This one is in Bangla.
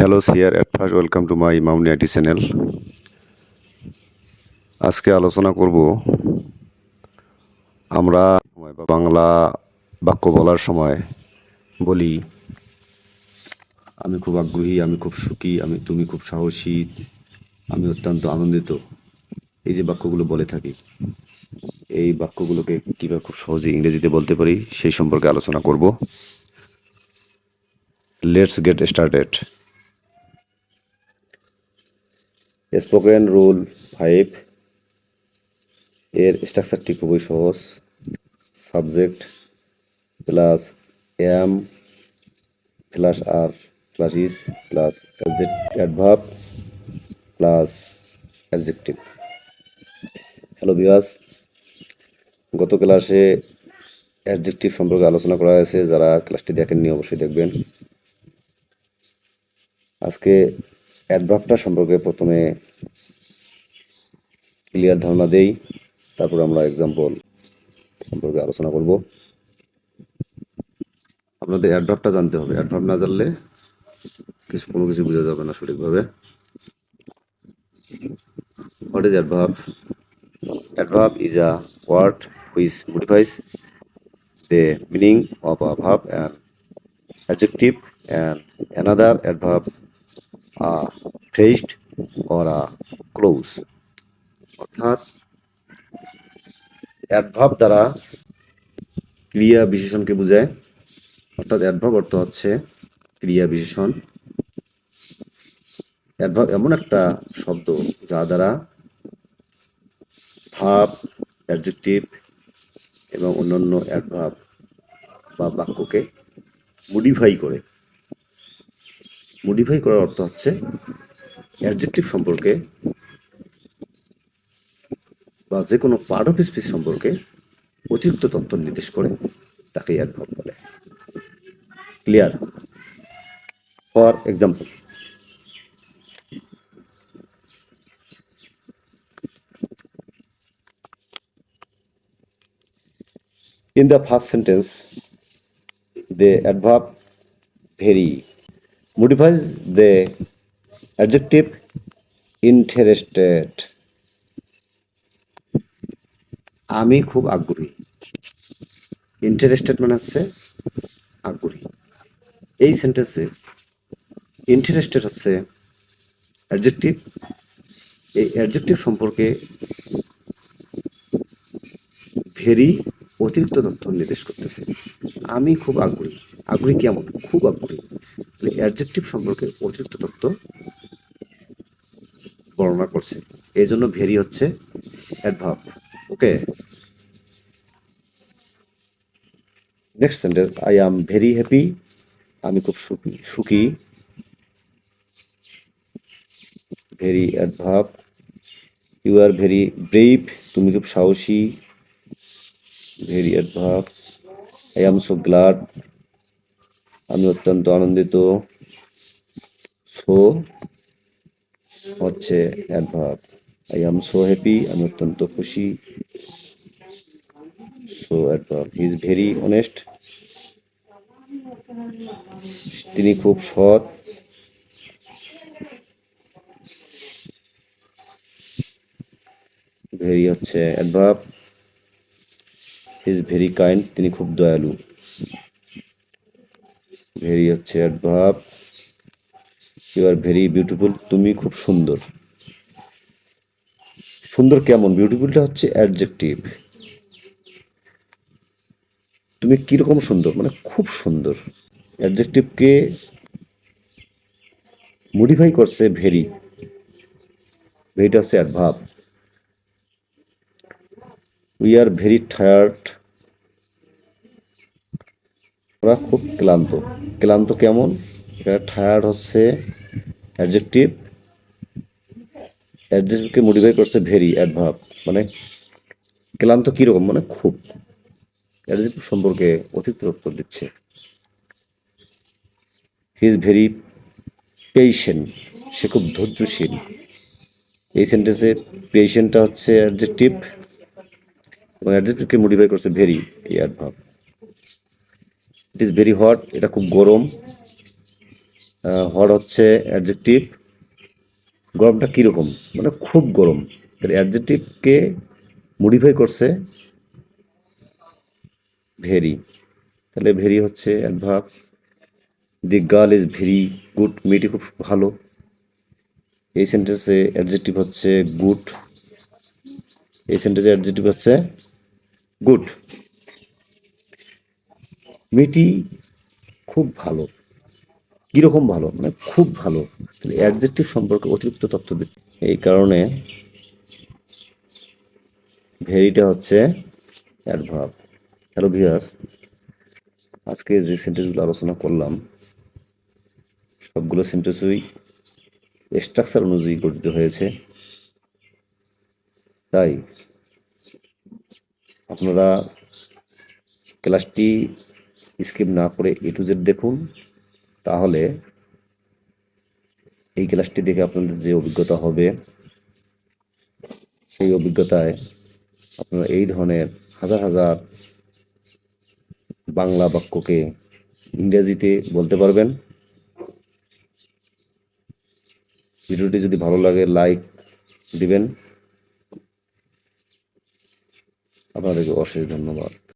Hello chair at first welcome to my মাউনিয়াটি channel আজকে আলোচনা করব আমরা বা বাংলা বাক্য বলার সময় বলি, আমি খুব আগ্রহী, আমি খুব সুখী, আমি, তুমি খুব সাহসী, আমি অত্যন্ত আনন্দিত। এই যে বাক্যগুলো বলে থাকি, এই বাক্যগুলোকে কীভাবে খুব সহজে ইংরেজিতে বলতে পারি, সেই সম্পর্কে আলোচনা করব। Let's get started spoken rule five এর স্ট্রাকচারটি খুবই সহজ। Subject plus am plus are plus is plus adverb plus adjective hello বিয়াস গত ক্লাসে অ্যাডজেক্টিভ সম্পর্কে আলোচনা করা হয়েছে, যারা ক্লাসটি দেখেননি অবশ্যই দেখবেন। আজকে অ্যাডভার্বটা সম্পর্কে প্রথমে ক্লিয়ার ধারণা দেই, তারপর আমরা এক্সাম্পল সম্পর্কে আলোচনা করব। আপনাদের অ্যাডভার্বটা জানতে হবে। অ্যাডভার্ব না জানলে কিছু, কোনো কিছু বোঝা যাবে না সঠিকভাবে। What is adverb adverb is a word which modifies the meaning of a verb and adjective, and another adverb phrase or a clause অর্থাৎ অ্যাডভাব দ্বারা ক্রিয়া বিশেষণকে বোঝায়। অর্থাৎ অ্যাডভাব অর্থ হচ্ছে ক্রিয়া বিশেষণ। অ্যাডভাব এমন একটা শব্দ যা দ্বারা ভাব, অ্যাডজেক্টিভ এবং অন্যান্য অ্যাডভাব বা বাক্যকে মডিফাই করে। মডিফাই করার অর্থ হচ্ছে অ্যাডজেক্টিভ সম্পর্কে বা যে কোনো পার্ট অফ স্পিচ সম্পর্কে অতিরিক্ত তথ্য নির্দেশ করে তাকে অ্যাডভার্ব বলে। Clear for example In the first sentence, the adverb very modifies the adjective interested. আমি খুব আগ্রহী। ইন্টারেস্টেড মানে হচ্ছে আগ্রহী। এই সেন্টেন্সে ইন্টারেস্টেড হচ্ছে অ্যাডজেক্টিভ এই অ্যাডজেক্টিভ সম্পর্কে ভেরি অতিরিক্ত তথ্য নির্দেশ করতেছে। আমি খুব আগ্রহী। আগ্রহী কেমন খুব আগ্রহী। মানে অ্যাডজেক্টিভ সম্পর্কে অতিরিক্ত তথ্য বর্ণনা করছে। এই জন্য ভেরি হচ্ছে adverb okay next sentence I am very happy আমি খুব সুখী সুখী। Very adverb you are very brave তুমি খুব সাহসী। Very adverb I am so glad আমি অত্যন্ত আনন্দিত। সো হচ্ছে adverb I am so happy আমি অত্যন্ত খুশি। So adverb he is very honest তিনি খুব সৎ। ভেরি হচ্ছে অ্যাডভার্ব ইজ ভেরি কাইন্ড তিনি খুব দয়ালু। ভেরি হচ্ছে adverb you are very beautiful তুমি খুব সুন্দর। সুন্দর কেমন? বিউটিফুলটা হচ্ছে অ্যাডজেক্টিভ তুমি কীরকম সুন্দর? মানে খুব সুন্দর। অ্যাডজেক্টিভকে মডিফাই করছে ভেরি। ভেরিটা হচ্ছে adverb we are very tired ওরা খুব ক্লান্ত। ক্লান্ত কেমন? এখানে টায়ার্ড হচ্ছে অ্যাডজেক্টিভ অ্যাডজেক্টিভকে মডিফাই করছে ভেরি অ্যাডভাব মানে ক্লান্ত কীরকম? মানে খুব। অ্যাডজেক্টিভ সম্পর্কে অতিরিক্ত উত্তর দিচ্ছে। হি ইজ ভেরি পেশেন্ট সে খুব ধৈর্যশীল। এই সেন্টেন্সে পেশেন্টটা হচ্ছে অ্যাডজেক্টিভ এবং অ্যাডজেক্টিভকে মডিফাই করছে ভেরি এই adverb it is very hot এটা খুব গরম। হট হচ্ছে অ্যাডজেক্টিভ গরমটা কীরকম? মানে খুব গরম। তাহলে অ্যাডজেক্টিভকে মডিফাই করছে ভেরি। তাহলে ভেরি হচ্ছে adverb the girl is very good মেয়েটি খুব ভালো। এই সেন্টেন্সে অ্যাডজেক্টিভ হচ্ছে গুড এই সেন্টেন্সে অ্যাডজেক্টিভ হচ্ছে গুড মেয়েটি খুব ভালো। কীরকম ভালো? মানে খুব ভালো। তাহলে অ্যাডজেক্টিভ সম্পর্কে অতিরিক্ত তথ্য দিচ্ছে। এই কারণে ভেরিটা হচ্ছে অ্যাডভার্ব হ্যালো ভিয়াস আজকে যে সেন্টেন্সগুলো আলোচনা করলাম, সবগুলো সেন্টেন্সই স্ট্রাকচার অনুযায়ী গঠিত হয়েছে। তাই আপনারা ক্লাসটি স্কিপ না করে এ টু জেড দেখুন, তাহলে এই ক্লাসটি দেখে আপনাদের যে অভিজ্ঞতা হবে, সেই অভিজ্ঞতায় আপনারা এই ধরনের হাজার হাজার বাংলা বাক্যকে ইংরেজিতে বলতে পারবেন। ভিডিওটি যদি ভালো লাগে, লাইক দিবেন। আপনাদেরকে অশেষ ধন্যবাদ।